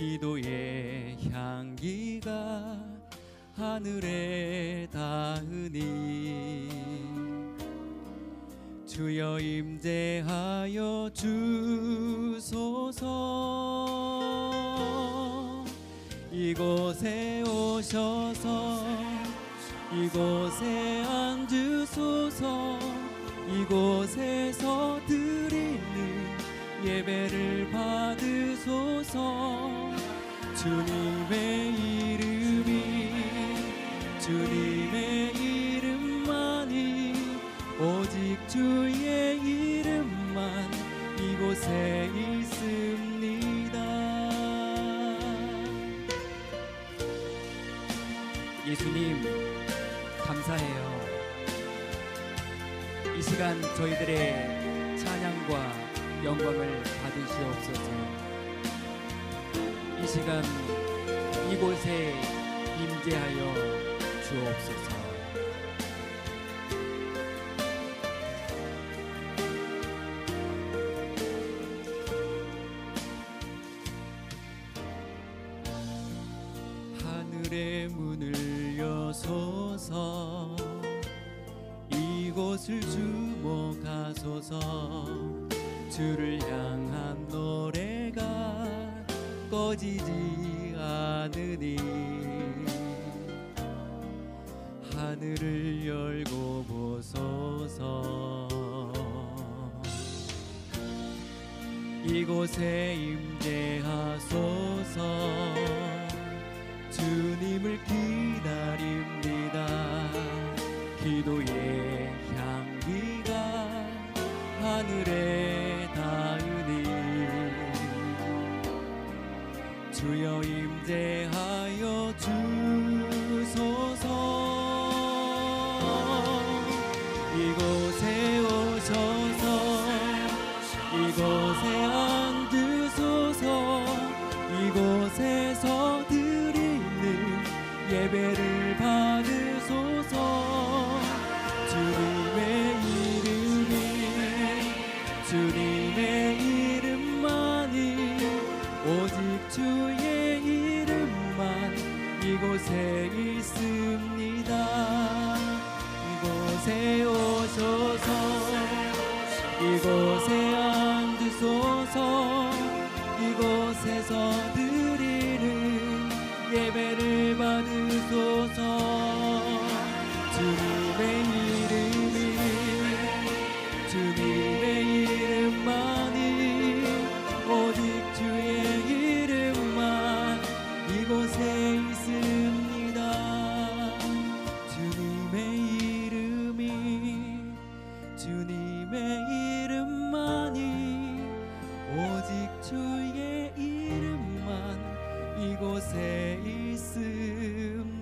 기도의 향기가 하늘에 닿으니 주여 임재하여 주소서. 이곳에 오셔서 이곳에 앉으소서 이곳에서 드리는 예배를 받으소서 주님의 이름이 주님의 이름만이 오직 주의 이름만 이곳에 있습니다 예수님 감사해요. 이 시간 저희들의 찬양과 영광을 받으시옵소서. 이 시간 이곳에 임재하여 주옵소서. 하늘의 문을 여소서 이곳을 주목하소서 주를 향한 노래가 꺼지지 않으니 하늘을 열고 보소서. 이곳에 임재하소서. 주님을 기 주여 임재하여 주소서. 이곳에 오셔서 이곳에 앉으소서. 이곳에서 드리는 예배를 받 이름만 이곳에 있습니다. 이곳에 오셔서 이곳에 앉으소서 이곳에서 드리는 예배를 받으소서 오직 주의 이름만 이곳에 있습니다